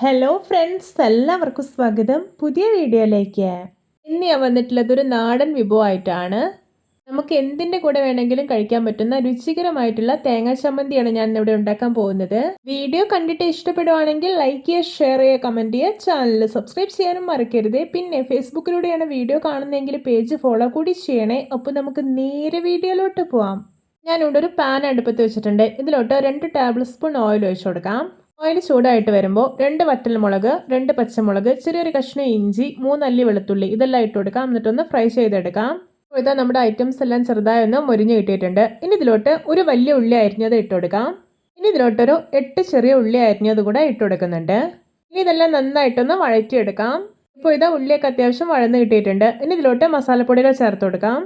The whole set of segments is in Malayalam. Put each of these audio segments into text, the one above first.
ഹലോ ഫ്രണ്ട്സ് എല്ലാവർക്കും സ്വാഗതം. പുതിയ വീഡിയോയിലേക്ക്. ഇന്ന് ഞാൻ വന്നിട്ടുള്ളത് ഒരു നാടൻ വിഭവമായിട്ടാണ് നമുക്ക് എന്തിന്റെ കൂടെ വേണമെങ്കിലും കഴിക്കാൻ പറ്റുന്ന രുചികരമായിട്ടുള്ള തേങ്ങാ ചമ്മന്തിയാണ് ഞാൻ ഇവിടെ ഉണ്ടാക്കാൻ പോകുന്നത്. വീഡിയോ കണ്ടിട്ട് ഇഷ്ടപ്പെടുവാണെങ്കിൽ ലൈക്ക് ചെയ്യുക ഷെയർ ചെയ്യുക കമന്റ് ചെയ്യുക. ചാനൽ സബ്സ്ക്രൈബ് ചെയ്യാനും മറക്കരുത്. പിന്നെ ഫേസ്ബുക്കിലൂടെയാണ് വീഡിയോ കാണുന്നതെങ്കിൽ പേജ് ഫോളോ കൂടി ചെയ്യണേ. അപ്പോൾ നമുക്ക് നേരെ വീഡിയോയിലോട്ട് പോവാം. ഞാനിവിടെ ഒരു പാൻ അടുപ്പത്ത് വെച്ചിട്ടുണ്ട്. ഇതിലോട്ട് രണ്ട് ടേബിൾ സ്പൂൺ ഓയിൽ ഒഴിച്ചു കൊടുക്കാം. ഓയിൽ ചൂടായിട്ട് വരുമ്പോൾ രണ്ട് വറ്റൽ മുളക് രണ്ട് പച്ചമുളക് ചെറിയൊരു കഷ്ണം ഇഞ്ചി മൂന്നല്ലി വെളുത്തുള്ളി ഇതെല്ലാം ഇട്ട് കൊടുക്കാം. എന്നിട്ടൊന്ന് ഫ്രൈ ചെയ്തെടുക്കാം. അപ്പോൾ ഇതാ നമ്മുടെ ഐറ്റംസ് എല്ലാം ചെറുതായി ഒന്ന് മുരിഞ്ഞ് കിട്ടിയിട്ടുണ്ട്. ഇനി ഇതിലോട്ട് ഒരു വലിയ ഉള്ളി അരിഞ്ഞത് ഇട്ട് കൊടുക്കാം. ഇനി ഇതിലോട്ടൊരു എട്ട് ചെറിയ ഉള്ളി അരിഞ്ഞത് കൂടെ ഇട്ട് കൊടുക്കുന്നുണ്ട്. ഇനി ഇതെല്ലാം നന്നായിട്ടൊന്ന് വഴറ്റിയെടുക്കാം. ഇപ്പോൾ ഇതാ ഉള്ളിയൊക്കെ അത്യാവശ്യം വഴന്ന് കിട്ടിയിട്ടുണ്ട്. ഇനി ഇതിലോട്ട് മസാലപ്പൊടികൾ ചേർത്ത് കൊടുക്കാം.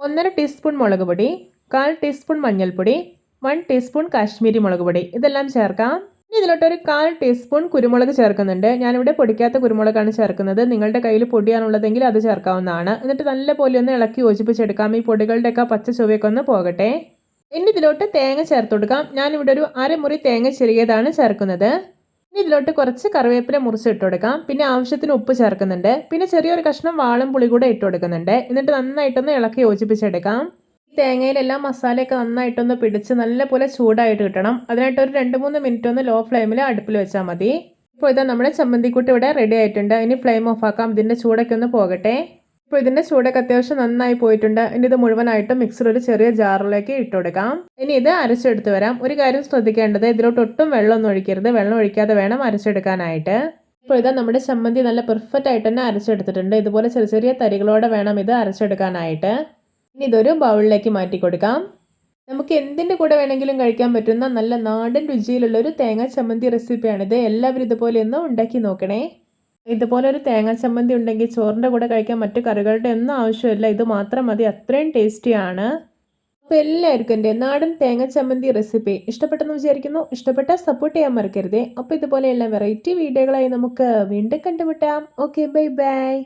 ഒന്നര ടീസ്പൂൺ മുളക് പൊടി കാൽ ടീസ്പൂൺ മഞ്ഞൾപ്പൊടി വൺ ടീസ്പൂൺ കാശ്മീരി മുളക് പൊടി ഇതെല്ലാം ചേർക്കാം. ഇനി ഇതിലോട്ട് ഒരു കാൽ ടീസ്പൂൺ കുരുമുളക് ചേർക്കുന്നുണ്ട്. ഞാനിവിടെ പൊടിക്കാത്ത കുരുമുളകാണ് ചേർക്കുന്നത്. നിങ്ങളുടെ കയ്യിൽ പൊടിയാണുള്ളതെങ്കിൽ അത് ചേർക്കാവുന്നതാണ്. എന്നിട്ട് നല്ല പോലെ ഒന്ന് ഇളക്കി യോജിപ്പിച്ചെടുക്കാം. ഈ പൊടികളുടെയൊക്കെ പച്ച ചുവയൊക്കെ ഒന്ന് പോകട്ടെ. ഇനി ഇതിലോട്ട് തേങ്ങ ചേർത്ത് കൊടുക്കാം. ഞാനിവിടെ ഒരു അരമുറി തേങ്ങ ചെറിയതാണ് ചേർക്കുന്നത്. ഇനി ഇതിലോട്ട് കുറച്ച് കറിവേപ്പില മുറിച്ച് കൊടുക്കാം. പിന്നെ ആവശ്യത്തിന് ഉപ്പ് ചേർക്കുന്നുണ്ട്. പിന്നെ ചെറിയൊരു കഷ്ണം വാളും പുളി കൂടെ ഇട്ട് കൊടുക്കുന്നുണ്ട്. എന്നിട്ട് നന്നായിട്ടൊന്ന് ഇളക്കി യോജിപ്പിച്ചെടുക്കാം. തേങ്ങയിലെല്ലാം മസാലയൊക്കെ നന്നായിട്ടൊന്ന് പിടിച്ച് നല്ലപോലെ ചൂടായിട്ട് കിട്ടണം. അതിനായിട്ട് ഒരു രണ്ട് മൂന്ന് മിനിറ്റ് ഒന്ന് ലോ ഫ്ലെയിമിൽ അടുപ്പിൽ വെച്ചാൽ മതി. ഇപ്പോൾ ഇതാ നമ്മുടെ ചമ്മന്തിക്കുട്ടി ഇവിടെ റെഡി ആയിട്ടുണ്ട്. ഇനി ഫ്ലെയിം ഓഫ് ആക്കാം. ഇതിന്റെ ചൂടൊക്കെ ഒന്ന് പോകട്ടെ. ഇപ്പോൾ ഇതിന്റെ ചൂടൊക്കെ അത്യാവശ്യം നന്നായി പോയിട്ടുണ്ട്. ഇനി ഇത് മുഴുവനായിട്ടും മിക്സർ ഒരു ചെറിയ ജാറിലേക്ക് ഇട്ട് കൊടുക്കാം. ഇനി ഇത് അരച്ചെടുത്ത് വരാം. ഒരു കാര്യം ശ്രദ്ധിക്കേണ്ടത് ഇതിലോട്ട് ഒട്ടും വെള്ളമൊന്നും ഒഴിക്കരുത്. വെള്ളം ഒഴിക്കാതെ വേണം അരച്ചെടുക്കാനായിട്ട്. ഇപ്പോൾ ഇതാ നമ്മുടെ ചമ്മന്തി നല്ല പെർഫെക്റ്റ് ആയിട്ട് തന്നെ അരച്ചെടുത്തിട്ടുണ്ട്. ഇതുപോലെ ചെറിയ ചെറിയ തരികളോടെ വേണം ഇത് അരച്ചെടുക്കാനായിട്ട്. ഇനി ഇതൊരു ബൗളിലേക്ക് മാറ്റി കൊടുക്കാം. നമുക്ക് എന്തിന്റെ കൂടെ വേണമെങ്കിലും കഴിക്കാൻ പറ്റുന്ന നല്ല നാടൻ രുചിയിലുള്ള ഒരു തേങ്ങാ ചമ്മന്തി റെസിപ്പിയാണിത് എല്ലാവരും ഇതുപോലെ ഒന്ന് ഉണ്ടാക്കി നോക്കണേ. ഇതുപോലെ ഒരു തേങ്ങാ ചമ്മന്തി ഉണ്ടെങ്കിൽ ചോറിന്റെ കൂടെ കഴിക്കാൻ മറ്റു കറികളുടെ ഒന്നും ആവശ്യമില്ല. ഇത് മാത്രം മതി. അത്രയും ടേസ്റ്റിയാണ് അപ്പോൾ എല്ലാവർക്കും എന്റെ നാടൻ തേങ്ങ ചമ്മന്തി റെസിപ്പി ഇഷ്ടപ്പെട്ടെന്ന് വിചാരിക്കുന്നു. ഇഷ്ടപ്പെട്ടാൽ സപ്പോർട്ട് ചെയ്യാൻ മറക്കരുതേ. അപ്പോൾ ഇതുപോലെയുള്ള വെറൈറ്റി വീഡിയോകളായി നമുക്ക് വീണ്ടും കണ്ടുമുട്ടാം. Okay bye bye